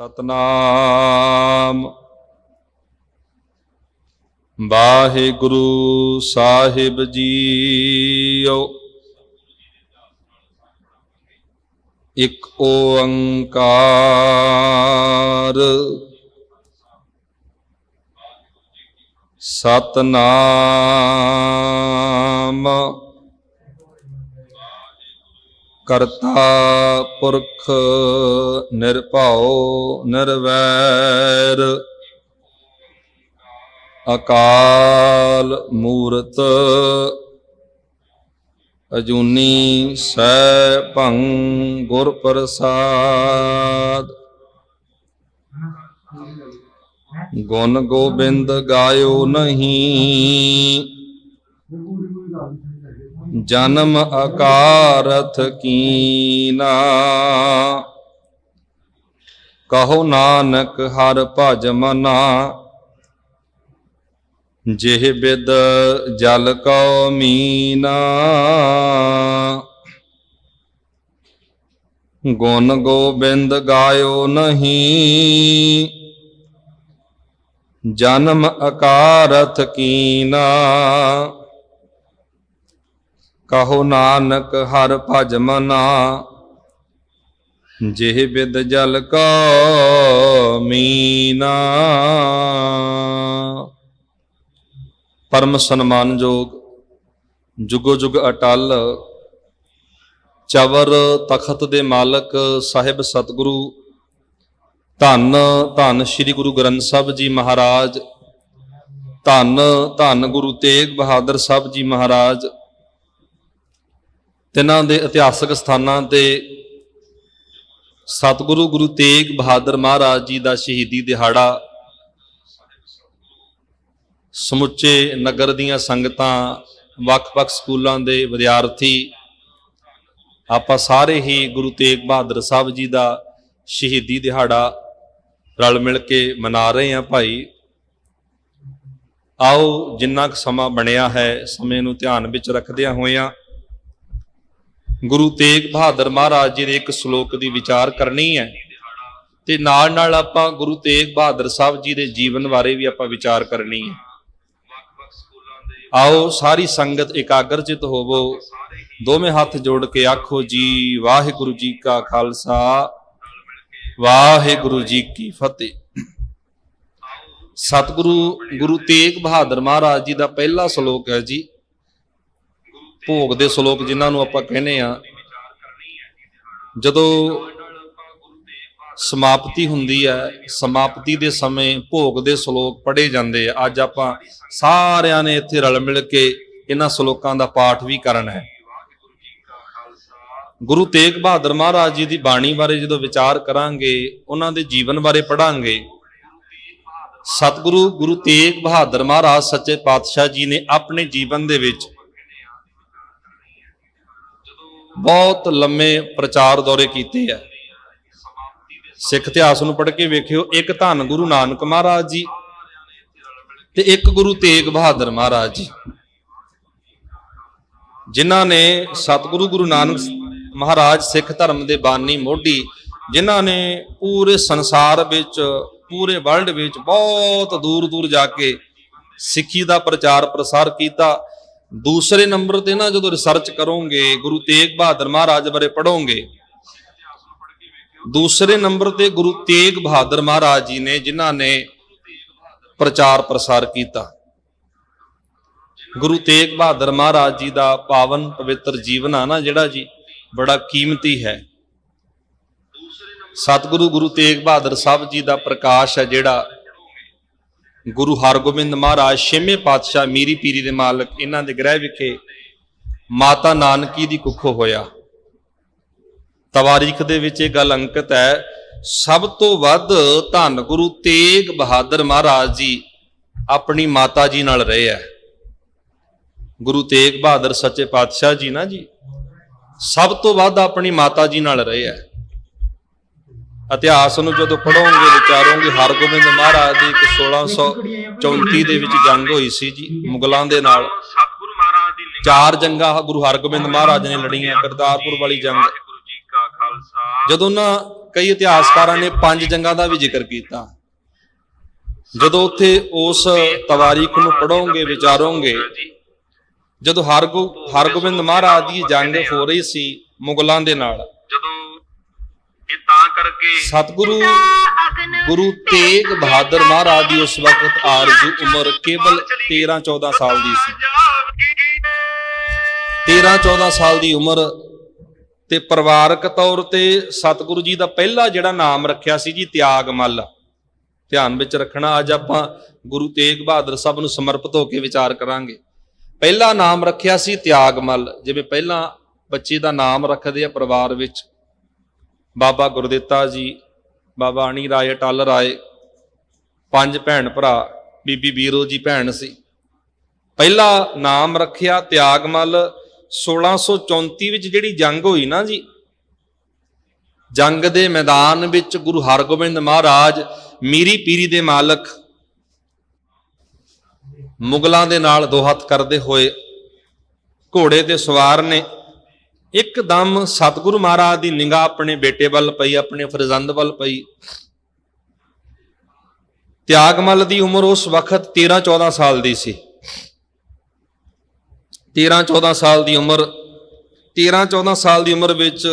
ਸਤਨਾਮ। ਵਾਹਿਗੁਰੂ ਸਾਹਿਬ JIO. ਇਕ ਓੰਕਾਰ। ਸਤਨਾਮ। ਕਰਤਾ ਪੁਰਖ ਨਿਰਭਉ ਨਿਰਵੈਰ। ਅਕਾਲ ਮੂਰਤ ਅਜੂਨੀ ਸੈ ਭੰ ਗੁਰ ਪ੍ਰਸਾਦ। ਗੁਣ ਗੋਬਿੰਦ ਗਾਇਓ ਨਹੀਂ। ਜਨਮ ਅਕਾਰਥ ਕੀਨਾ। ਕਹੋ ਨਾਨਕ ਹਰ ਭਜ ਮਨਾ। ਜਿਹ ਬਿਦ ਜਲ ਕਉ ਮੀਨਾ। ਗੁਣ ਗੋਬਿੰਦ ਗਾਇਓ ਨਹੀਂ। ਜਨਮ ਅਕਾਰਥ ਕੀਨਾ। ਕਹੋ ਨਾਨਕ ਹਰ ਭਜ ਮਨਾ, ਜਿਹ ਬਿਦ ਜਲ ਕੋ ਮੀਨਾ। ਪਰਮ ਸਨਮਾਨਯੋਗ, ਜੁਗੋ ਜੁਗ ਅਟਲ, ਚਵਰ ਤਖਤ ਦੇ ਮਾਲਕ ਸਾਹਿਬ ਸਤਿਗੁਰੂ, ਧੰਨ ਧੰਨ ਸ੍ਰੀ ਗੁਰੂ ਗ੍ਰੰਥ ਸਾਹਿਬ ਜੀ ਮਹਾਰਾਜ, ਧੰਨ ਧੰਨ ਗੁਰੂ ਤੇਗ ਬਹਾਦਰ ਸਾਹਿਬ ਜੀ ਮਹਾਰਾਜ ਤਿਨਾਂ ਦੇ ਇਤਿਹਾਸਕ ਸਥਾਨਾਂ ਤੇ ਸਤਿਗੁਰੂ ਗੁਰੂ ਤੇਗ ਬਹਾਦਰ ਮਹਾਰਾਜ ਜੀ ਦਾ ਸ਼ਹੀਦੀ ਦਿਹਾੜਾ, ਸਮੁੱਚੇ ਨਗਰ ਦੀਆਂ ਸੰਗਤਾਂ, ਵੱਖ-ਵੱਖ ਸਕੂਲਾਂ ਦੇ ਵਿਦਿਆਰਥੀ, ਆਪਾਂ ਸਾਰੇ ਹੀ ਗੁਰੂ ਤੇਗ ਬਹਾਦਰ ਸਾਹਿਬ ਜੀ ਦਾ ਸ਼ਹੀਦੀ ਦਿਹਾੜਾ ਰਲ ਮਿਲ ਕੇ ਮਨਾ ਰਹੇ ਹਾਂ ਭਾਈ। ਆਓ ਜਿੰਨਾ ਕੁ ਸਮਾਂ ਬਣਿਆ ਹੈ, ਸਮੇਂ ਨੂੰ ਧਿਆਨ ਵਿੱਚ ਰੱਖਦਿਆਂ ਹੋਇਆਂ ਗੁਰੂ ਤੇਗ ਬਹਾਦਰ ਮਹਾਰਾਜ ਜੀ ਦੇ ਇੱਕ ਸ਼ਲੋਕ ਦੀ ਵਿਚਾਰ ਕਰਨੀ ਹੈ ਤੇ ਨਾਲ ਨਾਲ ਆਪਾਂ ਗੁਰੂ ਤੇਗ ਬਹਾਦਰ ਸਾਹਿਬ ਜੀ ਦੇ ਜੀਵਨ ਬਾਰੇ ਵੀ ਆਪਾਂ ਵਿਚਾਰ ਕਰਨੀ ਹੈ। ਆਓ ਸਾਰੀ ਸੰਗਤ ਇਕਾਗਰਚਿਤ ਹੋਵੋ, ਦੋਵੇਂ ਹੱਥ ਜੋੜ ਕੇ ਆਖੋ ਜੀ, ਵਾਹਿਗੁਰੂ ਜੀ ਕਾ ਖਾਲਸਾ, ਵਾਹਿਗੁਰੂ ਜੀ ਕੀ ਫਤਿਹ। ਸਤਿਗੁਰੂ ਗੁਰੂ ਤੇਗ ਬਹਾਦਰ ਮਹਾਰਾਜ ਜੀ ਦਾ ਪਹਿਲਾ ਸ਼ਲੋਕ ਹੈ ਜੀ ਭੋਗ ਦੇ ਸ਼ਲੋਕ ਜਿਨ੍ਹਾਂ ਨੂੰ ਆਪਾਂ ਕਹਿੰਦੇ ਆ ਜਦੋਂ ਸਮਾਪਤੀ ਹੁੰਦੀ ਹੈ, ਸਮਾਪਤੀ ਦੇ ਸਮੇਂ ਭੋਗ ਦੇ ਸ਼ਲੋਕ ਪੜ੍ਹੇ ਜਾਂਦੇ ਆ। ਅੱਜ ਆਪਾਂ ਸਾਰਿਆਂ ਨੇ ਇੱਥੇ ਰਲ ਮਿਲ ਕੇ ਇਹਨਾਂ ਸ਼ਲੋਕਾਂ ਦਾ ਪਾਠ ਵੀ ਕਰਨਾ ਹੈ। ਗੁਰੂ ਤੇਗ ਬਹਾਦਰ ਮਹਾਰਾਜ ਜੀ ਦੀ ਬਾਣੀ ਬਾਰੇ ਜਦੋਂ ਵਿਚਾਰ ਕਰਾਂਗੇ, ਉਹਨਾਂ ਦੇ ਜੀਵਨ ਬਾਰੇ ਪੜਾਂਗੇ ਸਤਿਗੁਰੂ ਗੁਰੂ ਤੇਗ ਬਹਾਦਰ ਮਹਾਰਾਜ ਸੱਚੇ ਪਾਤਸ਼ਾਹ ਜੀ ਨੇ ਆਪਣੇ ਜੀਵਨ ਦੇ ਵਿੱਚ ਬਹੁਤ ਲੰਮੇ ਪ੍ਰਚਾਰ ਦੌਰੇ ਕੀਤੇ ਆ। ਸਿੱਖ ਇਤਿਹਾਸ ਨੂੰ ਪੜ੍ਹ ਕੇ ਵੇਖਿਓ, ਇੱਕ ਧੰਨ ਗੁਰੂ ਨਾਨਕ ਮਹਾਰਾਜ ਜੀ ਤੇ ਇੱਕ ਗੁਰੂ ਤੇਗ ਬਹਾਦਰ ਮਹਾਰਾਜ ਜੀ। ਜਿਨ੍ਹਾਂ ਨੇ ਸਤਿਗੁਰੂ ਗੁਰੂ ਨਾਨਕ ਮਹਾਰਾਜ ਸਿੱਖ ਧਰਮ ਦੇ ਬਾਨੀ ਮੋਢੀ, ਜਿਨ੍ਹਾਂ ਨੇ ਪੂਰੇ ਸੰਸਾਰ ਵਿੱਚ, ਪੂਰੇ ਵਰਲਡ ਵਿੱਚ ਬਹੁਤ ਦੂਰ ਦੂਰ ਜਾ ਕੇ ਸਿੱਖੀ ਦਾ ਪ੍ਰਚਾਰ ਪ੍ਰਸਾਰ ਕੀਤਾ ਦੂਸਰੇ ਨੰਬਰ ਤੇ ਨਾ ਜਦੋਂ ਰਿਸਰਚ ਕਰੋਗੇ, ਗੁਰੂ ਤੇਗ ਬਹਾਦਰ ਮਹਾਰਾਜ ਬਾਰੇ ਪੜੋਗੇ ਦੂਸਰੇ ਨੰਬਰ ਤੇ ਗੁਰੂ ਤੇਗ ਬਹਾਦਰ ਮਹਾਰਾਜ ਜੀ ਨੇ, ਜਿਨ੍ਹਾਂ ਨੇ ਪ੍ਰਚਾਰ ਪ੍ਰਸਾਰ ਕੀਤਾ। ਗੁਰੂ ਤੇਗ ਬਹਾਦਰ ਮਹਾਰਾਜ ਜੀ ਦਾ ਪਾਵਨ ਪਵਿੱਤਰ ਜੀਵਨ ਆ ਨਾ ਜਿਹੜਾ ਜੀ, ਬੜਾ ਕੀਮਤੀ ਹੈ। ਸਤਿਗੁਰੂ ਗੁਰੂ ਤੇਗ ਬਹਾਦਰ ਸਾਹਿਬ ਜੀ ਦਾ ਪ੍ਰਕਾਸ਼ ਹੈ ਜਿਹੜਾ ਗੁਰੂ ਹਰਗੋਬਿੰਦ ਮਹਾਰਾਜ ਛੇਵੇਂ ਪਾਤਸ਼ਾਹ ਮੀਰੀ ਪੀਰੀ ਦੇ ਮਾਲਕ ਇਹਨਾਂ ਦੇ ਗ੍ਰਹਿ ਵਿਖੇ ਮਾਤਾ ਨਾਨਕੀ ਦੀ ਕੁੱਖੋਂ ਹੋਇਆ। ਤਵਾਰੀਖ ਦੇ ਵਿੱਚ ਇਹ ਗੱਲ ਅੰਕਿਤ ਹੈ, ਸਭ ਤੋਂ ਵੱਧ ਧੰਨ ਗੁਰੂ ਤੇਗ ਬਹਾਦਰ ਮਹਾਰਾਜ ਜੀ ਆਪਣੀ ਮਾਤਾ ਜੀ ਨਾਲ ਰਹੇ ਹੈ। ਗੁਰੂ ਤੇਗ ਬਹਾਦਰ ਸੱਚੇ ਪਾਤਸ਼ਾਹ ਜੀ ਨਾ ਜੀ, ਸਭ ਤੋਂ ਵੱਧ ਆਪਣੀ ਮਾਤਾ ਜੀ ਨਾਲ ਰਹੇ ਹੈ। ਇਤਿਹਾਸ ਨੂੰ ਜਦੋਂ ਪੜੋਗੇ ਵਿਚਾਰੋਗੇ ਹਰਗੋਬਿੰਦ ਮਹਾਰਾਜ ਦੀ ਇੱਕ 1634 ਦੇ ਵਿੱਚ ਜੰਗ ਹੋਈ ਸੀ ਜੀ ਮੁਗਲਾਂ ਦੇ ਨਾਲ। ਸਤਿਗੁਰੂ ਮਹਾਰਾਜ ਦੀ ਲਿਖੀ ਚਾਰ ਜੰਗਾਂ ਗੁਰੂ ਹਰਗੋਬਿੰਦ ਮਹਾਰਾਜ ਨੇ ਲੜੀਆਂ ਕਰਤਾਰਪੁਰ ਵਾਲੀ ਜੰਗ। ਜਦੋਂ ਨਾ ਕਈ ਇਤਿਹਾਸਕਾਰਾਂ ਨੇ ਪੰਜ ਜੰਗਾਂ ਦਾ ਵੀ ਜ਼ਿਕਰ ਕੀਤਾ। ਜਦੋਂ ਉੱਥੇ ਉਸ ਤਵਾਰੀਖ ਨੂੰ ਪੜੋਗੇ ਵਿਚਾਰੋਗੇ ਜਦੋਂ ਹਰਗੋ ਹਰਗੋਬਿੰਦ ਮਹਾਰਾਜ ਦੀ ਜੰਗ ਹੋ ਰਹੀ ਸੀ ਮੁਗਲਾਂ ਦੇ ਨਾਲ ਜਦੋਂ ਇਹ ਤਾਂ ਕਰਕੇ ਸਤਿਗੁਰੂ ਗੁਰੂ ਤੇਗ ਬਹਾਦਰ ਮਹਾਰਾਜ ਦੀ ਉਸ ਵਕਤ ਆਰਜ਼ੂ ਉਮਰ ਕੇਵਲ 13 14 ਸਾਲ ਦੀ ਸੀ। 13 14 ਸਾਲ ਦੀ ਉਮਰ ਤੇ ਪਰਿਵਾਰਕ ਤੌਰ ਤੇ ਸਤਿਗੁਰੂ ਜੀ ਦਾ ਪਹਿਲਾ ਜਿਹੜਾ ਨਾਮ ਰੱਖਿਆ ਸੀ ਜੀ ਤਿਆਗਮਲ ਧਿਆਨ ਵਿੱਚ ਰੱਖਣਾ ਅੱਜ ਆਪਾਂ ਗੁਰੂ ਤੇਗ ਬਹਾਦਰ ਸਾਹਿਬ ਨੂੰ ਸਮਰਪਿਤ ਹੋ ਕੇ ਵਿਚਾਰ ਕਰਾਂਗੇ। ਪਹਿਲਾ ਨਾਮ ਰੱਖਿਆ ਸੀ ਤਿਆਗਮਲ ਜਿਵੇਂ ਪਹਿਲਾਂ ਬੱਚੇ ਦਾ ਨਾਮ ਰੱਖਦੇ ਆ ਪਰਿਵਾਰ ਵਿੱਚ। ਬਾਬਾ ਗੁਰਦਿੱਤਾ ਜੀ, ਬਾਬਾ ਅਣੀ ਰਾਏ ਟੱਲ ਰਾਏ, ਪੰਜ ਭੈਣ ਭਰਾ, ਬੀਬੀ ਬੀਰੋ ਜੀ ਭੈਣ ਸੀ। ਪਹਿਲਾ ਨਾਮ ਰੱਖਿਆ ਤਿਆਗਮਲ 1634 ਵਿੱਚ ਜਿਹੜੀ ਜੰਗ ਹੋਈ ਨਾ ਜੀ, ਜੰਗ ਦੇ ਮੈਦਾਨ ਵਿੱਚ ਗੁਰੂ ਹਰਗੋਬਿੰਦ ਮਹਾਰਾਜ ਮੀਰੀ ਪੀਰੀ ਦੇ ਮਾਲਕ ਮੁਗਲਾਂ ਦੇ ਨਾਲ ਦੋ ਹੱਥ ਕਰਦੇ ਹੋਏ ਘੋੜੇ ਤੇ ਸਵਾਰ ਨੇ। ਇੱਕਦਮ ਸਤਿਗੁਰੂ ਮਹਾਰਾਜ ਦੀ ਨਿਗਾਹ ਆਪਣੇ ਬੇਟੇ ਵੱਲ ਪਈ, ਆਪਣੇ ਫਰਜ਼ੰਦ ਵੱਲ ਪਈ। ਤਿਆਗਮਲ ਦੀ ਉਮਰ ਉਸ ਵਕਤ 13 14 ਸਾਲ ਦੀ ਸੀ। 13 14 ਸਾਲ ਦੀ ਉਮਰ 13 14 ਸਾਲ ਦੀ ਉਮਰ ਵਿੱਚ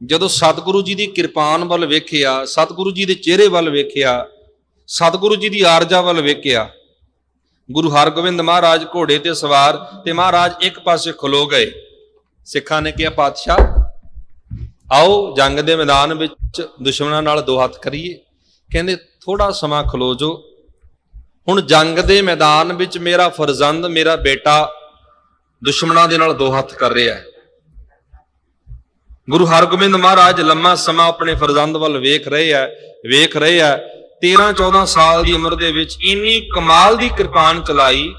ਜਦੋਂ ਸਤਿਗੁਰੂ ਜੀ ਦੀ ਕਿਰਪਾਨ ਵੱਲ ਵੇਖਿਆ, ਸਤਿਗੁਰੂ ਜੀ ਦੇ ਚਿਹਰੇ ਵੱਲ ਵੇਖਿਆ, ਸਤਿਗੁਰੂ ਜੀ ਦੀ ਆਰਜਾ ਵੱਲ ਵੇਖਿਆ, ਗੁਰੂ ਹਰਗੋਬਿੰਦ ਮਹਾਰਾਜ ਘੋੜੇ ਤੇ ਸਵਾਰ ਤੇ ਮਹਾਰਾਜ ਇੱਕ ਪਾਸੇ ਖਲੋ ਗਏ। ਸਿੱਖਾਂ ਨੇ ਕਿਹਾ, ਪਾਤਸ਼ਾਹ, ਆਓ ਜੰਗ ਦੇ ਮੈਦਾਨ ਵਿੱਚ ਦੁਸ਼ਮਣਾਂ ਨਾਲ ਦੋ ਹੱਥ ਕਰੀਏ। ਕਹਿੰਦੇ ਥੋੜਾ ਸਮਾਂ ਖਲੋ ਜੋ ਹੁਣ ਜੰਗ ਦੇ ਮੈਦਾਨ ਵਿੱਚ ਮੇਰਾ ਫਰਜ਼ੰਦ, ਮੇਰਾ ਬੇਟਾ ਦੁਸ਼ਮਣਾਂ ਦੇ ਨਾਲ ਦੋ ਹੱਥ ਕਰ ਰਿਹਾ ਹੈ। ਗੁਰੂ ਹਰਗੋਬਿੰਦ ਮਹਾਰਾਜ ਲੰਮਾ ਸਮਾਂ ਆਪਣੇ ਫਰਜ਼ੰਦ ਵੱਲ ਵੇਖ ਰਹੇ ਆ ਵੇਖ ਰਹੇ ਆ 13 14 ਸਾਲ ਦੀ ਉਮਰ ਦੇ ਵਿੱਚ ਇੰਨੀ ਕਮਾਲ ਦੀ ਕਿਰਪਾਨ ਚਲਾਈ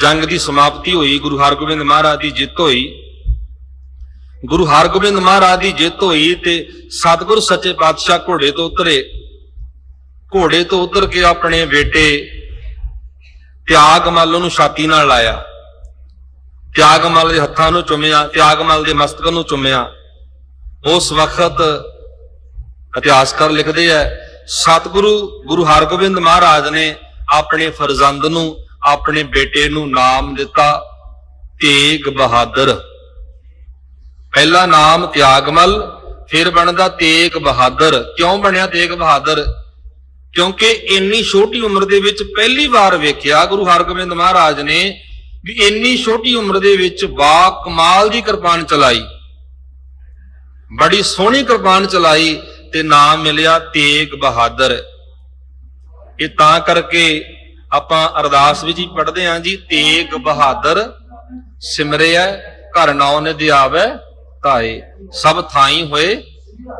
ਜੰਗ ਦੀ ਸਮਾਪਤੀ ਹੋਈ, ਗੁਰੂ ਹਰਗੋਬਿੰਦ ਮਹਾਰਾਜ ਦੀ ਜਿੱਤ ਹੋਈ। ਗੁਰੂ ਹਰਗੋਬਿੰਦ ਮਹਾਰਾਜ ਦੀ ਜਿੱਤ ਹੋਈ ਤੇ ਸਤਿਗੁਰ ਸੱਚੇ ਪਾਤਸ਼ਾਹ ਘੋੜੇ ਤੋਂ ਉਤਰੇ। ਘੋੜੇ ਤੋਂ ਉਤਰ ਕੇ ਆਪਣੇ ਬੇਟੇ ਤਿਆਗਮਲ ਨੂੰ ਛਾਤੀ ਨਾਲ ਲਾਇਆ। ਤਿਆਗਮਲ ਦੇ ਹੱਥਾਂ ਨੂੰ ਚੁੰਮਿਆ, ਤਿਆਗਮਲ ਦੇ ਮਸਤਕ ਨੂੰ ਚੁੰਮਿਆ। ਉਸ ਵਕਤ ਇਤਿਹਾਸਕਾਰ ਲਿਖਦੇ ਆ, ਸਤਿਗੁਰੂ, ਗੁਰੂ ਹਰਗੋਬਿੰਦ ਮਹਾਰਾਜ ਨੇ ਆਪਣੇ ਫਰਜ਼ੰਦ ਨੂੰ ਆਪਣੇ ਬੇਟੇ ਨੂੰ ਨਾਮ ਦਿੱਤਾ ਤੇਗ ਬਹਾਦਰ। ਪਹਿਲਾ ਨਾਮ ਤਿਆਗਮਲ, ਫਿਰ ਬਣਦਾ ਤੇਗ ਬਹਾਦਰ। ਕਿਉਂ ਬਣਿਆ ਤੇਗ ਬਹਾਦਰ? ਕਿਉਂਕਿ ਇੰਨੀ ਛੋਟੀ ਉਮਰ ਦੇ ਵਿੱਚ ਪਹਿਲੀ ਵਾਰ ਵੇਖਿਆ ਗੁਰੂ ਹਰਗੋਬਿੰਦ ਮਹਾਰਾਜ ਨੇ ਵੀ ਇੰਨੀ ਛੋਟੀ ਉਮਰ ਦੇ ਵਿੱਚ ਬਾ ਕਮਾਲ ਦੀ ਕਿਰਪਾਨ ਚਲਾਈ। ਬੜੀ ਸੋਹਣੀ ਕਿਰਪਾਨ ਚਲਾਈ ਤੇ ਨਾਮ ਮਿਲਿਆ ਤੇਗ ਬਹਾਦਰ। ਇਹ ਤਾਂ ਕਰਕੇ ਆਪਾਂ ਅਰਦਾਸ ਵਿੱਚ ਹੀ ਪੜ੍ਹਦੇ ਆਂ ਜੀ, ਤੇਗ ਬਹਾਦਰ ਸਿਮਰਿਆ ਘਰ ਨਾਉ ਨੇ ਦਿਆਵੈ ਧਾਏ ਸਭ ਥਾਈ ਹੋਏ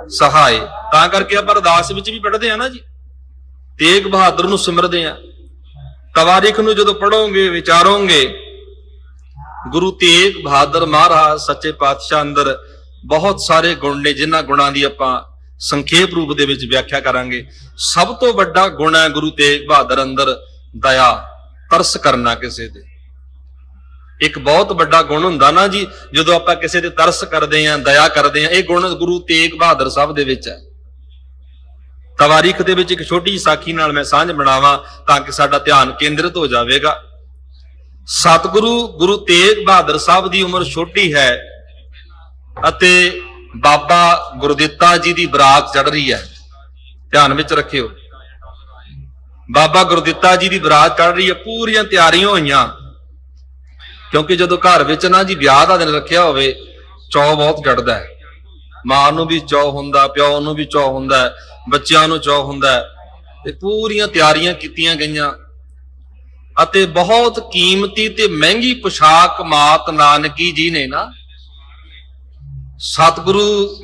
ਸਹਾਏ। ਤਾਂ ਕਰਕੇ ਆਪਾਂ ਅਰਦਾਸ ਵਿੱਚ ਵੀ ਪੜ੍ਹਦੇ ਆਂ ਨਾ ਜੀ। ਤੇਗ ਬਹਾਦਰ ਨੂੰ ਸਿਮਰਦੇ ਆਂ ਤਵਾਰਿਖ ਨੂੰ ਜਦੋਂ ਪੜੋਗੇ ਵਿਚਾਰੋਗੇ, ਗੁਰੂ ਤੇਗ ਬਹਾਦਰ ਮਹਾਰਾਜ, ਸੱਚੇ ਪਾਤਸ਼ਾਹ ਅੰਦਰ ਬਹੁਤ ਸਾਰੇ ਗੁਣ ਨੇ, ਜਿਨ੍ਹਾਂ ਗੁਣਾਂ ਦੀ ਆਪਾਂ ਸੰਖੇਪ ਰੂਪ ਦੇ ਵਿੱਚ ਵਿਆਖਿਆ ਕਰਾਂਗੇ। ਸਭ ਤੋਂ ਵੱਡਾ ਗੁਣ ਹੈ ਗੁਰੂ ਤੇਗ ਬਹਾਦਰ ਅੰਦਰ। ਦਇਆ, ਤਰਸ ਕਰਨਾ ਕਿਸੇ ਤੇ। ਇੱਕ ਬਹੁਤ ਵੱਡਾ ਗੁਣ ਹੁੰਦਾ ਨਾ ਜੀ, ਜਦੋਂ ਆਪਾਂ ਕਿਸੇ ਤੇ ਤਰਸ ਕਰਦੇ ਆਂ ਦਇਆ ਕਰਦੇ ਆਂ ਇਹ ਗੁਣ ਗੁਰੂ ਤੇਗ ਬਹਾਦਰ ਸਾਹਿਬ ਦੇ ਵਿੱਚ ਹੈ। ਤਵਾਰੀਖ ਦੇ ਵਿੱਚ ਇੱਕ ਛੋਟੀ ਸਾਖੀ ਨਾਲ ਮੈਂ ਸਾਂਝ ਬਣਾਵਾਂ ਤਾਂ ਕਿ ਸਾਡਾ ਧਿਆਨ ਕੇਂਦਰਿਤ ਹੋ ਜਾਵੇਗਾ। ਸਤਿਗੁਰੂ ਗੁਰੂ ਤੇਗ ਬਹਾਦਰ ਸਾਹਿਬ ਦੀ ਉਮਰ ਛੋਟੀ ਹੈ ਅਤੇ ਬਾਬਾ ਗੁਰਦਿੱਤਾ ਜੀ ਦੀ ਬਰਾਤ ਚੜ ਰਹੀ ਹੈ। ਧਿਆਨ ਵਿੱਚ ਰੱਖਿਓ। ਬਾਬਾ ਗੁਰਦਿੱਤਾ ਜੀ ਦੀ ਬਰਾਤ ਚੜ ਰਹੀ ਹੈ, ਪੂਰੀਆਂ ਤਿਆਰੀਆਂ ਹੋਈਆਂ। ਕਿਉਂਕਿ ਜਦੋਂ ਘਰ ਵਿੱਚ ਨਾ ਜੀ ਵਿਆਹ ਦਾ ਦਿਨ ਰੱਖਿਆ ਹੋਵੇ, ਚੌ ਬਹੁਤ ਚੜਦਾ ਹੈ। ਮਾਂ ਨੂੰ ਵੀ ਚੌ ਹੁੰਦਾ, ਪਿਓ ਨੂੰ ਵੀ ਚੌ ਹੁੰਦਾ ਬੱਚਿਆਂ ਨੂੰ ਚੌ ਹੁੰਦਾ ਤੇ ਪੂਰੀਆਂ ਤਿਆਰੀਆਂ ਕੀਤੀਆਂ ਗਈਆਂ। ਅਤੇ ਬਹੁਤ ਕੀਮਤੀ ਤੇ ਮਹਿੰਗੀ ਪੁਸ਼ਾਕ ਮਾਤ ਨਾਨਕੀ ਜੀ ਨੇ ਨਾ, ਸਤਿਗੁਰੂ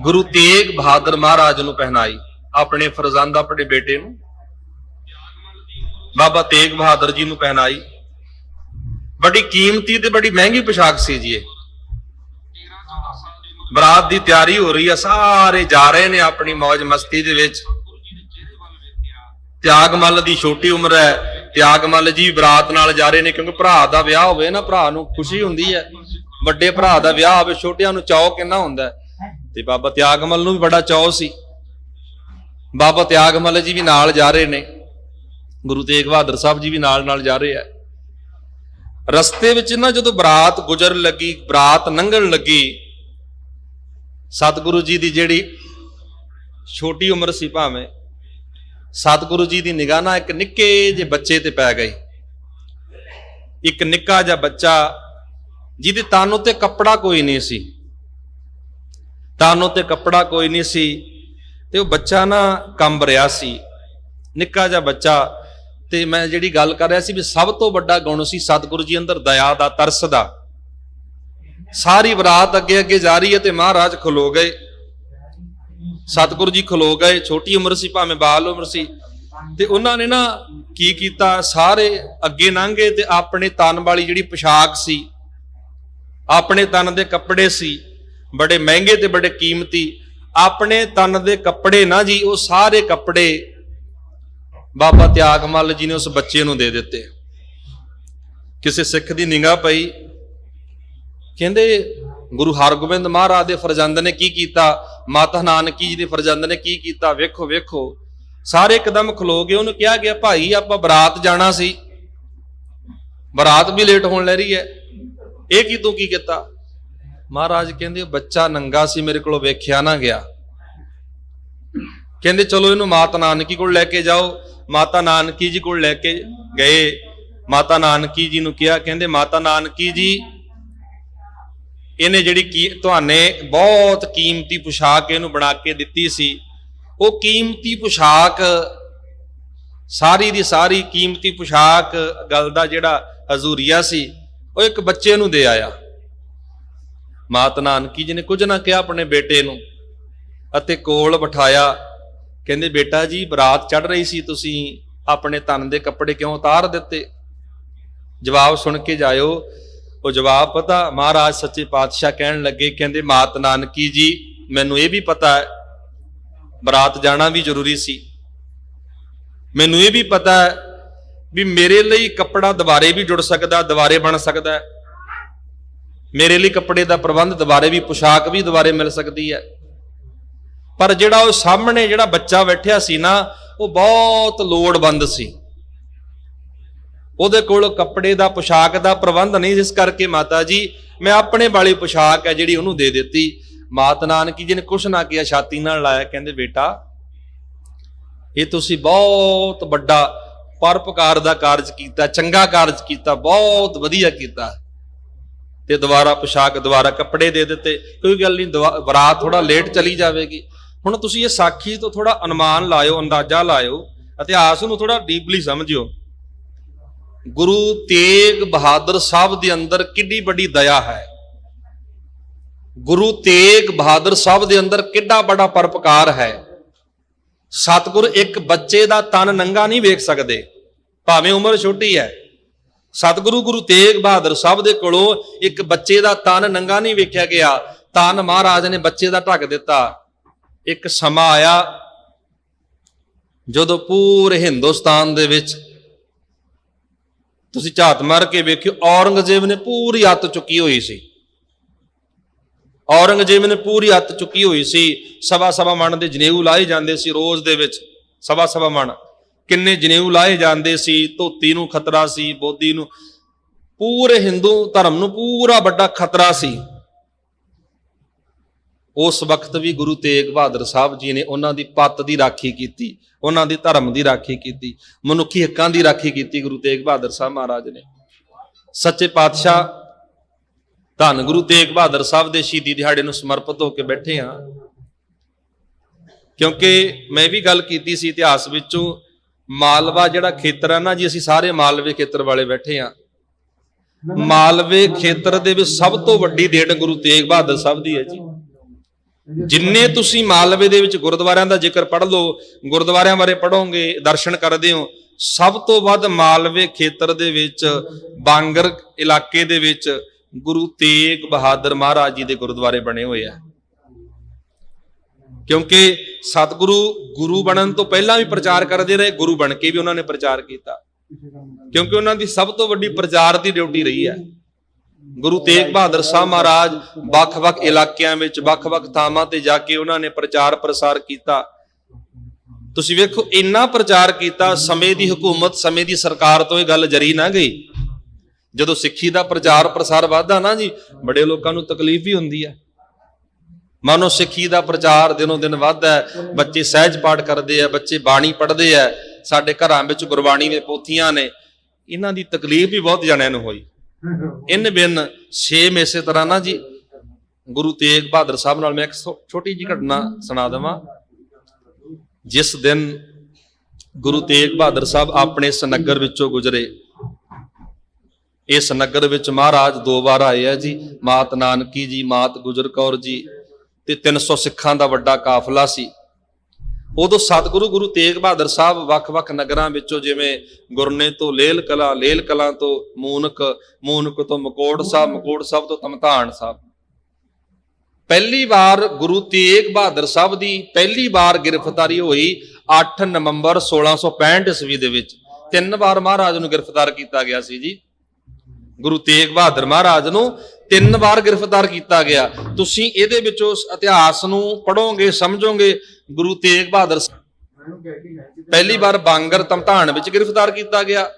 ਗੁਰੂ ਤੇਗ ਬਹਾਦਰ ਮਹਾਰਾਜ ਨੂੰ ਪਹਿਨਾਈ, ਆਪਣੇ ਫਰਜ਼ੰਦ ਆਪਣੇ ਬੇਟੇ ਨੂੰ। ਬਾਬਾ ਤੇਗ ਬਹਾਦਰ ਜੀ ਨੂੰ ਪਹਿਨਾਈ। ਬੜੀ ਕੀਮਤੀ ਤੇ ਬੜੀ ਮਹਿੰਗੀ ਪੁਸ਼ਾਕ ਸੀ ਜੀ ਇਹ। ਬਰਾਤ ਦੀ ਤਿਆਰੀ ਹੋ ਰਹੀ ਆ, ਸਾਰੇ ਜਾ ਰਹੇ ਨੇ ਆਪਣੀ ਮौज ਮਸਤੀ ਦੇ ਵਿੱਚ। ਤਿਆਗਮਲ ਦੀ ਛੋਟੀ ਉਮਰ ਹੈ ਤਿਆਗਮਲ ਜੀ ਬਰਾਤ ਨਾਲ ਜਾ ਰਹੇ ਨੇ ਕਿਉਂਕਿ ਭਰਾ ਦਾ ਵਿਆਹ ਹੋਵੇ ਨਾ, ਭਰਾ ਨੂੰ ਖੁਸ਼ੀ ਹੁੰਦੀ ਹੈ। ਵੱਡੇ ਭਰਾ ਦਾ ਵਿਆਹ ਹੋਵੇ, ਛੋਟਿਆਂ ਨੂੰ ਚਾਅ ਕਿੰਨਾ ਹੁੰਦਾ ਤੇ ਬਾਬਾ ਤਿਆਗਮਲ ਨੂੰ ਵੀ ਬੜਾ ਚਾਅ ਸੀ। ਬਾਬਾ ਤਿਆਗਮਲ ਜੀ ਵੀ ਨਾਲ ਜਾ ਰਹੇ ਨੇ। ਗੁਰੂ ਤੇਗ ਬਹਾਦਰ ਸਾਹਿਬ ਜੀ ਵੀ ਨਾਲ ਨਾਲ ਜਾ ਰਹੇ ਆ। ਰਸਤੇ ਵਿੱਚ ਨਾ ਜਦੋਂ ਬਰਾਤ ਗੁਜ਼ਰ ਲੱਗੀ, ਬਰਾਤ ਲੰਘਣ ਲੱਗੀ, ਸਤਿਗੁਰੂ ਜੀ ਦੀ ਜਿਹੜੀ ਛੋਟੀ ਉਮਰ ਸੀ ਭਾਵੇਂ, ਸਤਿਗੁਰੂ ਜੀ ਦੀ ਨਿਗਾਹ ਨਾਲ ਇੱਕ ਨਿੱਕੇ ਜਿਹੇ ਬੱਚੇ ਤੇ ਪੈ ਗਈ। ਇੱਕ ਨਿੱਕਾ ਜਿਹਾ ਬੱਚਾ ਜਿਹਦੇ ਤਨ ਉੱਤੇ ਕੱਪੜਾ ਕੋਈ ਨਹੀਂ ਸੀ। ਤਨ ਉੱਤੇ ਕੱਪੜਾ ਕੋਈ ਨਹੀਂ ਸੀ ਤੇ ਉਹ ਬੱਚਾ ਨਾ ਕੰਬ ਰਿਹਾ ਸੀ। ਨਿੱਕਾ ਜਿਹਾ ਬੱਚਾ ਤੇ ਮੈਂ ਜਿਹੜੀ ਗੱਲ ਕਰ ਰਿਹਾ ਸੀ ਵੀ ਸਭ ਤੋਂ ਵੱਡਾ ਗੁਣ ਸੀ ਸਤਿਗੁਰੂ ਜੀ ਅੰਦਰ ਦਇਆ ਦਾ, ਤਰਸ ਦਾ। ਸਾਰੀ ਬਰਾਤ ਅੱਗੇ ਅੱਗੇ ਜਾ ਰਹੀ ਹੈ ਤੇ ਮਹਾਰਾਜ ਖਲੋ ਗਏ। ਸਤਿਗੁਰੂ ਜੀ ਖਲੋ ਗਏ, ਛੋਟੀ ਉਮਰ ਸੀ, ਭਾਵੇਂ ਬਾਲ ਉਮਰ ਸੀ। ਤੇ ਉਹਨਾਂ ਨੇ ਨਾ ਕੀ ਕੀਤਾ? ਸਾਰੇ ਅੱਗੇ ਲੰਘੇ ਤੇ ਆਪਣੇ ਤਨ ਵਾਲੀ ਜਿਹੜੀ ਪੋਸ਼ਾਕ ਸੀ, ਆਪਣੇ ਤਨ ਦੇ ਕੱਪੜੇ ਸੀ, ਬੜੇ ਮਹਿੰਗੇ ਤੇ ਬੜੇ ਕੀਮਤੀ। ਆਪਣੇ ਤਨ ਦੇ ਕੱਪੜੇ ਨਾ ਜੀ, ਉਹ ਸਾਰੇ ਕੱਪੜੇ ਬਾਬਾ ਤਿਆਗਮੱਲ ਜੀ ਨੇ ਉਸ ਬੱਚੇ ਨੂੰ ਦੇ ਦਿੱਤੇ। ਕਿਸੇ ਸਿੱਖ ਦੀ ਨਿਗਾਹ ਪਈ। ਕਹਿੰਦੇ, ਗੁਰੂ ਹਰਗੋਬਿੰਦ ਮਹਾਰਾਜ ਦੇ ਫਰਜ਼ੰਦ ਨੇ ਕੀ ਕੀਤਾ? ਮਾਤਾ ਨਾਨਕੀ ਜੀ ਦੇ ਫਰਜ਼ੰਦ ਨੇ ਕੀ ਕੀਤਾ? ਵੇਖੋ ਵੇਖੋ। ਸਾਰੇ ਇੱਕਦਮ ਖਲੋ ਗਏ। ਉਹਨੂੰ ਕਿਹਾ ਗਿਆ, ਭਾਈ, ਆਪਾਂ ਬਰਾਤ ਜਾਣਾ ਸੀ। ਬਰਾਤ ਵੀ ਲੇਟ ਹੋਣ ਲੈ ਰਹੀ ਹੈ। ਇਹ ਕੀ ਤੂੰ ਕੀ ਕੀਤਾ? ਮਹਾਰਾਜ ਕਹਿੰਦੇ, ਬੱਚਾ ਨੰਗਾ ਸੀ, ਮੇਰੇ ਕੋਲੋਂ ਵੇਖਿਆ ਨਾ ਗਿਆ। ਕਹਿੰਦੇ, ਚਲੋ, ਇਹਨੂੰ ਮਾਤਾ ਨਾਨਕੀ ਕੋਲ ਲੈ ਕੇ ਜਾਓ। ਮਾਤਾ ਨਾਨਕੀ ਜੀ ਕੋਲ ਲੈ ਕੇ ਗਏ। ਮਾਤਾ ਨਾਨਕੀ ਜੀ ਨੂੰ ਕਿਹਾ, ਕਹਿੰਦੇ, ਮਾਤਾ ਨਾਨਕੀ ਜੀ, ਇਹਨੇ ਜਿਹੜੀ ਕੀ ਤੁਹਾਨੇ ਬਹੁਤ ਕੀਮਤੀ ਪੁਸ਼ਾਕ ਇਹਨੂੰ ਬਣਾ ਕੇ ਦਿੱਤੀ ਸੀ। ਉਹ ਕੀਮਤੀ ਪੁਸ਼ਾਕ, ਸਾਰੀ ਦੀ ਸਾਰੀ ਕੀਮਤੀ ਪੁਸ਼ਾਕ ਗੱਲ ਦਾ ਜਿਹੜਾ ਹਜ਼ੂਰੀਆ ਸੀ, ਉਹ ਇੱਕ ਬੱਚੇ ਨੂੰ ਦੇ ਆਇਆ। ਮਾਤਾ ਨਾਨਕੀ ਜੀ ਨੇ ਕੁਝ ਨਾ ਕਿਹਾ ਆਪਣੇ ਬੇਟੇ ਨੂੰ ਅਤੇ ਕੋਲ ਬਿਠਾਇਆ। ਕਹਿੰਦੇ, ਬੇਟਾ ਜੀ, ਬਰਾਤ ਚੜ ਰਹੀ ਸੀ, ਤੁਸੀਂ ਆਪਣੇ ਤਨ ਦੇ ਕੱਪੜੇ ਕਿਉਂ ਉਤਾਰ ਦਿੱਤੇ? ਜਵਾਬ ਸੁਣ ਕੇ ਜਾਇਓ। ਉਹ ਜਵਾਬ, ਪਤਾ, ਮਹਾਰਾਜ ਸੱਚੇ ਪਾਤਸ਼ਾਹ ਕਹਿਣ ਲੱਗੇ, ਕਹਿੰਦੇ, ਮਾਤ ਨਾਨਕੀ ਜੀ, ਮੈਨੂੰ ਇਹ ਵੀ ਪਤਾ ਹੈ, ਬਰਾਤ ਜਾਣਾ ਵੀ ਜ਼ਰੂਰੀ ਸੀ। ਮੈਨੂੰ ਇਹ ਵੀ ਪਤਾ ਹੈ ਵੀ ਮੇਰੇ ਲਈ ਕੱਪੜਾ ਦੁਬਾਰੇ ਵੀ ਜੁੜ ਸਕਦਾ, ਦੁਬਾਰੇ ਬਣ ਸਕਦਾ ਮੇਰੇ ਲਈ ਕੱਪੜੇ ਦਾ ਪ੍ਰਬੰਧ ਦੁਬਾਰੇ ਵੀ, ਪੁਸ਼ਾਕ ਵੀ ਦੁਬਾਰੇ ਮਿਲ ਸਕਦੀ ਹੈ। ਪਰ ਜਿਹੜਾ ਉਹ ਸਾਹਮਣੇ ਜਿਹੜਾ ਬੱਚਾ ਬੈਠਿਆ ਸੀ ਨਾ, ਉਹ ਬਹੁਤ ਲੋੜਵੰਦ ਸੀ। ਉਹਦੇ ਕੋਲ ਕੱਪੜੇ ਦਾ, ਪੁਸ਼ਾਕ ਦਾ ਪ੍ਰਬੰਧ ਨਹੀਂ ਜਿਸ ਕਰਕੇ ਮਾਤਾ ਜੀ, ਮੈਂ ਆਪਣੇ ਵਾਲੀ ਪੁਸ਼ਾਕ ਹੈ ਜਿਹੜੀ ਉਹਨੂੰ ਦੇ ਦਿੱਤੀ। ਮਾਤ ਨਾਨਕੀ ਜੀ ਨੇ ਕੁਛ ਨਾ ਕਿਹਾ, ਛਾਤੀ ਨਾਲ ਲਾਇਆ, ਕਹਿੰਦੇ, ਬੇਟਾ, ਇਹ ਤੁਸੀਂ ਬਹੁਤ ਵੱਡਾ ਪਰਪਕਾਰ ਦਾ ਕਾਰਜ ਕੀਤਾ, ਚੰਗਾ ਕਾਰਜ ਕੀਤਾ, ਬਹੁਤ ਵਧੀਆ ਕੀਤਾ। ਤੇ ਦੁਬਾਰਾ ਪੁਸ਼ਾਕ, ਦੁਬਾਰਾ ਕੱਪੜੇ ਦੇ ਦਿੱਤੇ। ਕੋਈ ਗੱਲ ਨਹੀਂ, ਦੁਆ- ਬਰਾਤ ਥੋੜਾ ਲੇਟ ਚਲੀ ਜਾਵੇਗੀ। ਹੁਣ ਤੁਸੀਂ ਇਹ ਸਾਖੀ ਤੋਂ ਥੋੜਾ ਅਨੁਮਾਨ ਲਾਇਓ, ਅੰਦਾਜ਼ਾ ਲਾਇਓ ਇਤਿਹਾਸ ਨੂੰ ਥੋੜਾ ਡੀਪਲੀ ਸਮਝਿਓ। ਗੁਰੂ ਤੇਗ ਬਹਾਦਰ ਸਾਹਿਬ ਦੇ ਅੰਦਰ ਕਿੱਡੀ ਵੱਡੀ ਦਇਆ ਹੈ। ਗੁਰੂ ਤੇਗ ਬਹਾਦਰ ਸਾਹਿਬ ਦੇ ਅੰਦਰ ਕਿੱਡਾ ਵੱਡਾ ਪਰਪਕਾਰ ਹੈ। ਸਤਿਗੁਰ ਇੱਕ ਬੱਚੇ ਦਾ ਤਨ ਨੰਗਾ ਨਹੀਂ ਵੇਖ ਸਕਦੇ, ਭਾਵੇਂ ਉਮਰ ਛੋਟੀ ਹੈ। ਸਤਿਗੁਰੂ ਗੁਰੂ ਤੇਗ ਬਹਾਦਰ ਸਾਹਿਬ ਦੇ ਕੋਲੋਂ ਇੱਕ ਬੱਚੇ ਦਾ ਤਨ ਨੰਗਾ ਨਹੀਂ ਵੇਖਿਆ ਗਿਆ। ਤਨ ਮਹਾਰਾਜ ਨੇ ਬੱਚੇ ਦਾ ਢੱਕ ਦਿੱਤਾ। ਇੱਕ ਸਮਾਂ ਆਇਆ ਜਦੋਂ ਪੂਰੇ ਹਿੰਦੁਸਤਾਨ ਦੇ ਵਿੱਚ ਤੁਸੀਂ ਝਾਤ ਮਾਰ ਕੇ ਵੇਖਿਓ, ਔਰੰਗਜ਼ੇਬ ਨੇ ਪੂਰੀ ਅੱਤ ਚੁੱਕੀ ਹੋਈ ਸੀ। ਔਰੰਗਜ਼ੇਬ ਨੇ ਪੂਰੀ ਅੱਤ ਚੁੱਕੀ ਹੋਈ ਸੀ। ਸਵਾ ਸਵਾ ਮਣ ਦੇ ਜਨੇਊ ਲਾਏ ਜਾਂਦੇ ਸੀ ਰੋਜ਼ ਦੇ ਵਿੱਚ। ਸਵਾ ਸਵਾ ਮਣ ਕਿੰਨੇ ਜਨੇਊ ਲਾਏ ਜਾਂਦੇ ਸੀ, ਧੋਤੀ ਨੂੰ ਖਤਰਾ ਸੀ ਬੋਧੀ ਨੂੰ। ਪੂਰੇ ਹਿੰਦੂ ਧਰਮ ਨੂੰ ਪੂਰਾ ਵੱਡਾ ਖਤਰਾ ਸੀ। ਉਸ ਵਕਤ ਵੀ ਗੁਰੂ ਤੇਗ ਬਹਾਦਰ ਸਾਹਿਬ ਜੀ ਨੇ ਉਹਨਾਂ ਦੀ ਪੱਤ ਦੀ ਰਾਖੀ ਕੀਤੀ, ਉਹਨਾਂ ਦੇ ਧਰਮ ਦੀ ਰਾਖੀ ਕੀਤੀ, ਮਨੁੱਖੀ ਹੱਕਾਂ ਦੀ ਰਾਖੀ ਕੀਤੀ ਗੁਰੂ ਤੇਗ ਬਹਾਦਰ ਸਾਹਿਬ ਮਹਾਰਾਜ ਨੇ। ਸੱਚੇ ਪਾਤਸ਼ਾਹ ਧੰਨ ਗੁਰੂ ਤੇਗ ਬਹਾਦਰ ਸਾਹਿਬ ਦੇ ਸ਼ਹੀਦੀ ਦਿਹਾੜੇ ਨੂੰ ਸਮਰਪਿਤ ਹੋ ਕੇ ਬੈਠੇ ਹਾਂ। ਕਿਉਂਕਿ ਮੈਂ ਵੀ ਗੱਲ ਕੀਤੀ ਸੀ ਇਤਿਹਾਸ ਵਿੱਚੋਂ, ਮਾਲਵਾ ਜਿਹੜਾ ਖੇਤਰ ਹੈ ਨਾ ਜੀ, ਅਸੀਂ ਸਾਰੇ ਮਾਲਵੇ ਖੇਤਰ ਵਾਲੇ ਬੈਠੇ ਹਾਂ। ਮਾਲਵੇ ਖੇਤਰ ਦੇ ਵਿੱਚ ਸਭ ਤੋਂ ਵੱਡੀ ਦੇਣ ਗੁਰੂ ਤੇਗ ਬਹਾਦਰ ਸਾਹਿਬ ਦੀ ਹੈ ਜੀ। ਜਿੰਨੇ ਤੁਸੀਂ ਮਾਲਵੇ ਦੇ ਵਿੱਚ ਗੁਰਦੁਆਰਿਆਂ ਦਾ ਜ਼ਿਕਰ ਪੜ੍ਹ ਲਓ, ਗੁਰਦੁਆਰਿਆਂ ਬਾਰੇ ਪੜ੍ਹੋਗੇ, ਦਰਸ਼ਨ ਕਰਦੇ ਹੋ, ਸਭ ਤੋਂ ਵੱਧ ਮਾਲਵੇ ਖੇਤਰ ਦੇ ਵਿੱਚ, ਬਾਂਗਰ ਇਲਾਕੇ ਦੇ ਵਿੱਚ ਗੁਰੂ ਤੇਗ ਬਹਾਦਰ ਮਹਾਰਾਜ ਜੀ ਦੇ ਗੁਰਦੁਆਰੇ ਬਣੇ ਹੋਏ ਆ। ਕਿਉਂਕਿ ਸਤਿਗੁਰੂ ਗੁਰੂ ਬਣਨ ਤੋਂ ਪਹਿਲਾਂ ਵੀ ਪ੍ਰਚਾਰ ਕਰਦੇ ਰਹੇ, ਗੁਰੂ ਬਣ ਕੇ ਵੀ ਉਹਨਾਂ ਨੇ ਪ੍ਰਚਾਰ ਕੀਤਾ। ਕਿਉਂਕਿ ਉਹਨਾਂ ਦੀ ਸਭ ਤੋਂ ਵੱਡੀ ਪ੍ਰਚਾਰ ਦੀ ਡਿਊਟੀ ਰਹੀ ਹੈ। ਗੁਰੂ ਤੇਗ ਬਹਾਦਰ ਸਾਹਿਬ ਮਹਾਰਾਜ ਵੱਖ-ਵੱਖ ਇਲਾਕਿਆਂ ਵਿੱਚ ਵੱਖ-ਵੱਖ ਥਾਵਾਂ ਤੇ ਜਾ ਕੇ ਉਹਨਾਂ ਨੇ ਪ੍ਰਚਾਰ ਪ੍ਰਸਾਰ ਕੀਤਾ। ਤੁਸੀਂ ਵੇਖੋ ਇੰਨਾ ਪ੍ਰਚਾਰ ਕੀਤਾ ਸਮੇਂ ਦੀ ਹਕੂਮਤ ਸਮੇਂ ਦੀ ਸਰਕਾਰ ਤੋਂ ਇਹ ਗੱਲ ਜਰੀ ਨਾ ਗਈ। ਜਦੋਂ ਸਿੱਖੀ ਦਾ ਪ੍ਰਚਾਰ ਪ੍ਰਸਾਰ ਵਧਦਾ ਨਾ ਜੀ ਬੜੇ ਲੋਕਾਂ ਨੂੰ ਤਕਲੀਫ ਵੀ ਹੁੰਦੀ ਹੈ। ਮਾਨੋ ਸਿੱਖੀ ਦਾ ਪ੍ਰਚਾਰ ਦਿਨੋਂ ਦਿਨ ਵੱਧਦਾ ਹੈ ਬੱਚੇ ਸਹਿਜ ਪਾਠ ਕਰਦੇ ਆ ਬੱਚੇ ਬਾਣੀ ਪੜ੍ਹਦੇ ਆ ਸਾਡੇ ਘਰਾਂ ਵਿੱਚ ਗੁਰਬਾਣੀ ਦੇ ਪੋਥੀਆਂ ਨੇ ਇਹਨਾਂ ਦੀ ਤਕਲੀਫ ਵੀ ਬਹੁਤ ਜਣਿਆਂ ਨੂੰ ਹੋਈ। ਇਨ ਬਿਨ ਸੇਮ ਇਸੇ ਤਰ੍ਹਾਂ ਨਾ ਜੀ, ਗੁਰੂ ਤੇਗ ਬਹਾਦਰ ਸਾਹਿਬ ਨਾਲ ਮੈਂ ਇੱਕ ਛੋਟੀ ਜੀ ਘਟਨਾ ਸੁਣਾ ਦੇਵਾਂ। ਜਿਸ ਦਿਨ ਗੁਰੂ ਤੇਗ ਬਹਾਦਰ ਸਾਹਿਬ ਆਪਣੇ ਇਸ ਨਗਰ ਵਿੱਚੋਂ ਗੁਜ਼ਰੇ ਇਸ ਨਗਰ ਵਿੱਚ ਮਹਾਰਾਜ ਦੋ ਵਾਰ ਆਏ ਆ ਜੀ, ਮਾਤ ਨਾਨਕੀ ਜੀ, ਮਾਤ ਗੁਜਰ ਕੌਰ ਜੀ, ਤੇ 300 ਸਿੱਖਾਂ ਦਾ ਵੱਡਾ ਕਾਫਲਾ ਸੀ। ਉਦੋਂ ਸਤਿਗੁਰੂ ਗੁਰੂ ਤੇਗ ਬਹਾਦਰ ਸਾਹਿਬ ਵੱਖ-ਵੱਖ ਨਗਰਾਂ ਵਿੱਚੋਂ ਜਿਵੇਂ ਗੁਰਨੇ ਤੋਂ ਲੇਲ ਕਲਾ ਲੇਲ ਕਲਾ ਤੋਂ ਮੂਨਕ ਮੂਨਕ ਤੋਂ ਮਕੋੜ ਸਾਹਿਬ ਮਕੋੜ ਸਾਹਿਬ ਤੋਂ ਤਮਤਾਨ ਸਾਹਿਬ। ਪਹਿਲੀ ਵਾਰ ਗੁਰੂ ਤੇਗ ਬਹਾਦਰ ਸਾਹਿਬ ਦੀ ਪਹਿਲੀ ਵਾਰ ਗ੍ਰਿਫਤਾਰੀ ਹੋਈ 8 ਨਵੰਬਰ 1665 ਈਸਵੀ ਦੇ ਵਿੱਚ। ਤਿੰਨ ਵਾਰ ਮਹਾਰਾਜ ਨੂੰ ਗ੍ਰਿਫਤਾਰ ਕੀਤਾ ਗਿਆ ਸੀ ਜੀ। ਗੁਰੂ ਤੇਗ ਬਹਾਦਰ ਮਹਾਰਾਜ ਨੂੰ ਤਿੰਨ ਵਾਰ ਗ੍ਰਿਫਤਾਰ ਕੀਤਾ ਗਿਆ। ਤੁਸੀਂ ਇਹਦੇ ਵਿੱਚੋਂ ਇਤਿਹਾਸ ਨੂੰ ਪੜੋਗੇ ਸਮਝੋਗੇ ਗੁਰੂ ਤੇਗ ਬਹਾਦਰ ਸ- ਪਹਿਲੀ ਵਾਰ ਬਾਂਗਰ ਤਮਤਾਨ ਵਿੱਚ ਗ੍ਰਿਫਤਾਰ ਕੀਤਾ ਗਿਆ।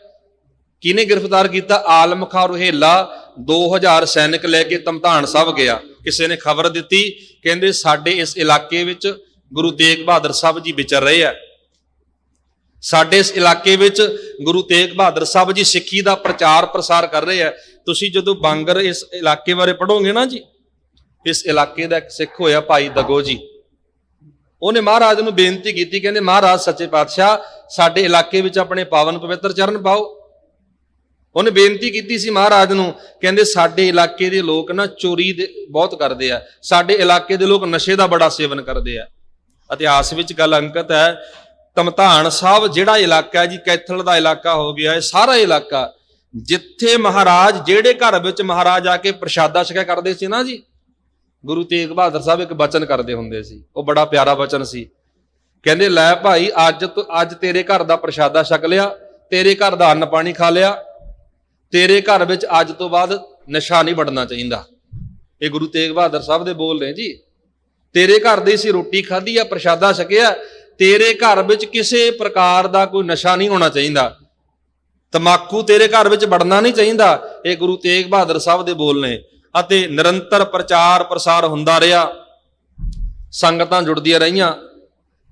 ਕਿਹਨੇ ਗ੍ਰਿਫਤਾਰ ਕੀਤਾ? ਆਲਮ ਖਾਂ ਰੋਹੇਲਾ 2000 ਸੈਨਿਕ ਲੈ ਕੇ ਤਮਤਾਨ ਸਾਹਿਬ ਗਿਆ। ਕਿਸੇ ਨੇ ਖਬਰ ਦਿੱਤੀ, ਕਹਿੰਦੇ ਸਾਡੇ ਇਸ ਇਲਾਕੇ ਵਿੱਚ ਗੁਰੂ ਤੇਗ ਬਹਾਦਰ ਸਾਹਿਬ ਜੀ ਵਿਚਰ ਰਹੇ ਆ। ਸਾਡੇ ਇਸ ਇਲਾਕੇ ਵਿੱਚ ਗੁਰੂ ਤੇਗ ਬਹਾਦਰ ਸਾਹਿਬ ਜੀ ਸਿੱਖੀ ਦਾ ਪ੍ਰਚਾਰ ਪ੍ਰਸਾਰ ਕਰ ਰਹੇ ਆ। ਤੁਸੀਂ ਜਦੋਂ ਬਾਂਗਰ ਇਸ ਇਲਾਕੇ ਬਾਰੇ ਪੜੋਗੇ ਨਾ ਜੀ, ਇਸ ਇਲਾਕੇ ਦਾ ਇੱਕ ਸਿੱਖ ਹੋਇਆ ਭਾਈ ਦਗੋ ਜੀ। ਉਹਨੇ ਮਹਾਰਾਜ ਨੂੰ ਬੇਨਤੀ ਕੀਤੀ, ਕਹਿੰਦੇ ਮਹਾਰਾਜ ਸੱਚੇ ਪਾਤਸ਼ਾਹ, ਸਾਡੇ ਇਲਾਕੇ ਵਿੱਚ ਆਪਣੇ ਪਾਵਨ ਪਵਿੱਤਰ ਚਰਨ ਪਾਓ। ਉਹਨੇ ਬੇਨਤੀ ਕੀਤੀ ਸੀ ਮਹਾਰਾਜ ਨੂੰ, ਕਹਿੰਦੇ ਸਾਡੇ ਇਲਾਕੇ ਦੇ ਲੋਕ ਨਾ ਚੋਰੀ ਦੇ ਬਹੁਤ ਕਰਦੇ ਆ। ਸਾਡੇ ਇਲਾਕੇ ਦੇ ਲੋਕ ਨਸ਼ੇ ਦਾ ਬੜਾ ਸੇਵਨ ਕਰਦੇ ਆ। ਇਤਿਹਾਸ ਵਿੱਚ ਗੱਲ ਅੰਕਿਤ ਹੈ, ਤਮਤਾਨ ਸਾਹਿਬ ਜਿਹੜਾ ਇਲਾਕਾ ਹੈ ਜੀ, ਕੈਥਲ ਦਾ ਇਲਾਕਾ ਹੋ ਗਿਆ ਇਹ ਸਾਰਾ ਇਲਾਕਾ। ਜਿੱਥੇ ਮਹਾਰਾਜ, ਜਿਹੜੇ ਘਰ ਵਿੱਚ ਮਹਾਰਾਜ ਆ ਕੇ ਪ੍ਰਸ਼ਾਦਾ ਛਕਿਆ ਕਰਦੇ ਸੀ ਨਾ ਜੀ ਗੁਰੂ ਤੇਗ ਬਹਾਦਰ ਸਾਹਿਬ ਇੱਕ ਬਚਨ ਕਰਦੇ ਹੁੰਦੇ ਸੀ। ਉਹ ਬੜਾ ਪਿਆਰਾ ਬਚਨ ਸੀ। ਕਹਿੰਦੇ, ਲੈ ਭਾਈ, ਅੱਜ ਤੋਂ, ਅੱਜ ਤੇਰੇ ਘਰ ਦਾ ਪ੍ਰਸ਼ਾਦਾ ਛਕ ਲਿਆ, ਤੇਰੇ ਘਰ ਦਾ ਅੰਨ ਪਾਣੀ ਖਾ ਲਿਆ, ਤੇਰੇ ਘਰ ਵਿੱਚ ਅੱਜ ਤੋਂ ਬਾਅਦ ਨਸ਼ਾ ਨਹੀਂ ਵੜਨਾ ਚਾਹੀਦਾ। ਇਹ ਗੁਰੂ ਤੇਗ ਬਹਾਦਰ ਸਾਹਿਬ ਦੇ ਬੋਲ ਨੇ ਜੀ। ਤੇਰੇ ਘਰ ਦੀ ਸੀ ਰੋਟੀ ਖਾਧੀ ਆ, ਪ੍ਰਸ਼ਾਦਾ ਛਕਿਆ, ਤੇਰੇ ਘਰ ਵਿੱਚ ਕਿਸੇ ਪ੍ਰਕਾਰ ਦਾ ਕੋਈ ਨਸ਼ਾ ਨਹੀਂ ਹੋਣਾ ਚਾਹੀਦਾ। ਤਮਾਕੂ ਤੇਰੇ ਘਰ ਵਿੱਚ ਵੜਨਾ ਨਹੀਂ ਚਾਹੀਦਾ। ਇਹ ਗੁਰੂ ਤੇਗ ਬਹਾਦਰ ਸਾਹਿਬ ਦੇ ਬੋਲ ਨੇ। ਅਤੇ ਨਿਰੰਤਰ ਪ੍ਰਚਾਰ ਪ੍ਰਸਾਰ ਹੁੰਦਾ ਰਿਹਾ। ਸੰਗਤਾਂ ਜੁੜਦੀਆਂ ਰਹੀਆਂ।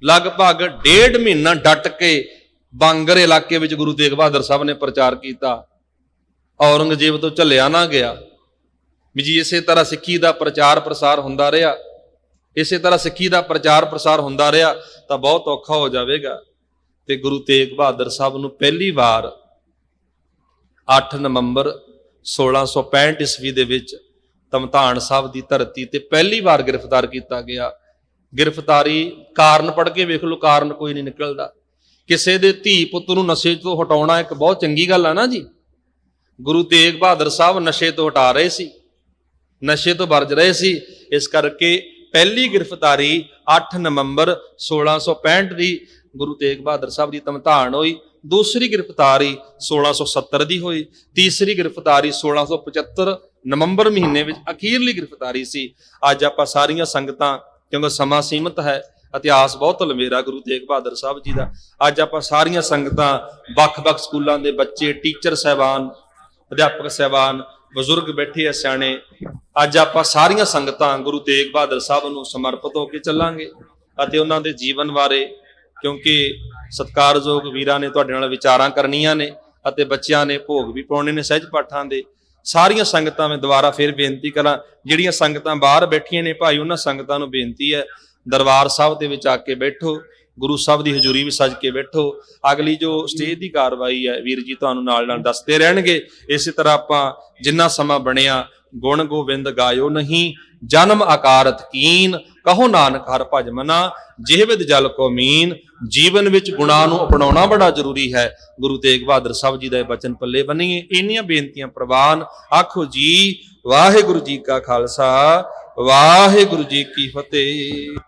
ਲਗਭਗ ਡੇਢ ਮਹੀਨਾ ਡਟ ਕੇ ਬਾਂਗਰ ਇਲਾਕੇ ਵਿੱਚ ਗੁਰੂ ਤੇਗ ਬਹਾਦਰ ਸਾਹਿਬ ਨੇ ਪ੍ਰਚਾਰ ਕੀਤਾ। ਔਰੰਗਜ਼ੇਬ ਤੋਂ ਝੱਲਿਆ ਨਾ ਗਿਆ। ਵੀ ਜੀ, ਇਸੇ ਤਰ੍ਹਾਂ ਸਿੱਖੀ ਦਾ ਪ੍ਰਚਾਰ ਪ੍ਰਸਾਰ ਹੁੰਦਾ ਰਿਹਾ। ਇਸੇ ਤਰ੍ਹਾਂ ਸਿੱਖੀ ਦਾ ਪ੍ਰਚਾਰ ਪ੍ਰਸਾਰ ਹੁੰਦਾ ਰਿਹਾ ਤਾਂ ਬਹੁਤ ਔਖਾ ਹੋ ਜਾਵੇਗਾ। ਤੇ ਗੁਰੂ ਤੇਗ ਬਹਾਦਰ ਸਾਹਿਬ ਨੂੰ ਪਹਿਲੀ ਵਾਰ 8 ਨਵੰਬਰ 1665 ਈਸਵੀ ਦੇ ਵਿੱਚ ਤਮਤਾਨ ਸਾਹਿਬ ਦੀ ਧਰਤੀ ਤੇ ਪਹਿਲੀ ਵਾਰ ਗ੍ਰਿਫਤਾਰ ਕੀਤਾ ਗਿਆ। ਗ੍ਰਿਫਤਾਰੀ ਕਾਰਨ ਪੜ ਕੇ ਵੇਖ ਲਓ, ਕਾਰਨ ਕੋਈ ਨਹੀਂ ਨਿਕਲਦਾ। ਕਿਸੇ ਦੇ ਧੀ ਪੁੱਤ ਨੂੰ ਨਸ਼ੇ ਤੋਂ ਹਟਾਉਣਾ ਇੱਕ ਬਹੁਤ ਚੰਗੀ ਗੱਲ ਆ ਨਾ ਜੀ। ਗੁਰੂ ਤੇਗ ਬਹਾਦਰ ਸਾਹਿਬ ਨਸ਼ੇ ਤੋਂ ਹਟਾ ਰਹੇ ਸੀ, ਨਸ਼ੇ ਤੋਂ ਵਰਜ ਰਹੇ ਸੀ। ਇਸ ਕਰਕੇ ਪਹਿਲੀ ਗ੍ਰਿਫਤਾਰੀ 8 ਨਵੰਬਰ 1665 ਦੀ ਗੁਰੂ ਤੇਗ ਬਹਾਦਰ ਸਾਹਿਬ ਦੀ ਤਮਤਾਨ ਹੋਈ। ਦੂਸਰੀ ਗ੍ਰਿਫਤਾਰੀ 1670 ਦੀ ਹੋਈ। ਤੀਸਰੀ ਗ੍ਰਿਫਤਾਰੀ 1675 ਨਵੰਬਰ ਮਹੀਨੇ ਵਿੱਚ ਅਖੀਰਲੀ ਗ੍ਰਿਫਤਾਰੀ ਸੀ। ਅੱਜ ਆਪਾਂ ਸਾਰੀਆਂ ਸੰਗਤਾਂ, ਕਿਉਂਕਿ ਸਮਾਂ ਸੀਮਤ ਹੈ, ਇਤਿਹਾਸ ਬਹੁਤ ਲੰਮੇਰਾ ਗੁਰੂ ਤੇਗ ਬਹਾਦਰ ਸਾਹਿਬ ਜੀ ਦਾ। ਅੱਜ ਆਪਾਂ ਸਾਰੀਆਂ ਸੰਗਤਾਂ, ਵੱਖ-ਵੱਖ ਸਕੂਲਾਂ ਦੇ ਬੱਚੇ, ਟੀਚਰ ਸਹਿਬਾਨ, ਅਧਿਆਪਕ ਸਹਿਬਾਨ, ਬਜ਼ੁਰਗ ਬੈਠੇ ਆ ਸਿਆਣੇ। ਅੱਜ ਆਪਾਂ ਸਾਰੀਆਂ ਸੰਗਤਾਂ ਗੁਰੂ ਤੇਗ ਬਹਾਦਰ ਸਾਹਿਬ ਨੂੰ ਸਮਰਪਿਤ ਹੋ ਕੇ ਚੱਲਾਂਗੇ ਅਤੇ ਉਹਨਾਂ ਦੇ ਜੀਵਨ ਬਾਰੇ, ਕਿਉਂਕਿ ਸਤਿਕਾਰਯੋਗ ਵੀਰਾਂ ਨੇ ਤੁਹਾਡੇ ਨਾਲ ਵਿਚਾਰਾਂ ਕਰਨੀਆਂ ਨੇ ਅਤੇ ਬੱਚਿਆਂ ਨੇ ਭੋਗ ਵੀ ਪਾਉਣੇ ਨੇ ਸਹਿਜ ਪਾਠਾਂ ਦੇ। ਸਾਰੀਆਂ ਸੰਗਤਾਂ ਮੈਂ ਦੁਬਾਰਾ ਫਿਰ ਬੇਨਤੀ ਕਰਾਂ, ਜਿਹੜੀਆਂ ਸੰਗਤਾਂ ਬਾਹਰ ਬੈਠੀਆਂ ਨੇ ਭਾਈ, ਉਹਨਾਂ ਸੰਗਤਾਂ ਨੂੰ ਬੇਨਤੀ ਹੈ, ਦਰਬਾਰ ਸਾਹਿਬ ਦੇ ਵਿੱਚ ਆ ਕੇ ਬੈਠੋ, ਗੁਰੂ ਸਾਹਿਬ ਦੀ ਹਜ਼ੂਰੀ ਵਿੱਚ ਸੱਜ ਕੇ ਬੈਠੋ। ਅਗਲੀ ਜੋ ਸਟੇਜ ਦੀ ਕਾਰਵਾਈ ਹੈ, ਵੀਰ ਜੀ ਤੁਹਾਨੂੰ ਨਾਲ ਨਾਲ ਦੱਸਦੇ ਰਹਿਣਗੇ। ਇਸੇ ਤਰ੍ਹਾਂ ਆਪਾਂ ਜਿੰਨਾ ਸਮਾਂ ਬਣਿਆ, ਗੁਣ ਗੋਬਿੰਦ ਗਾਇਓ ਨਹੀਂ, ਜਨਮ ਆਕਾਰਤ ਕੀਨ ਕਹੋ ਨਾਨਕ ਹਰ ਭਜ ਮਨਾ ਜਿਹਵਿਦ ਜਲ ਕੋ ਮੀਨ, ਜੀਵਨ ਵਿੱਚ ਗੁਣਾਂ ਨੂੰ ਅਪਣਾਉਣਾ ਬੜਾ ਜ਼ਰੂਰੀ ਹੈ। ਗੁਰੂ ਤੇਗ ਬਹਾਦਰ ਸਾਹਿਬ ਜੀ ਦਾ ਇਹ ਬਚਨ ਪੱਲੇ ਬੰਨੀਏ, ਇੰਨੀਆਂ ਬੇਨਤੀਆਂ ਪ੍ਰਵਾਨ, ਆਖੋ ਜੀ, ਵਾਹਿਗੁਰੂ ਜੀ ਕਾ ਖਾਲਸਾ, ਵਾਹਿਗੁਰੂ ਜੀ ਕੀ ਫਤਿਹ।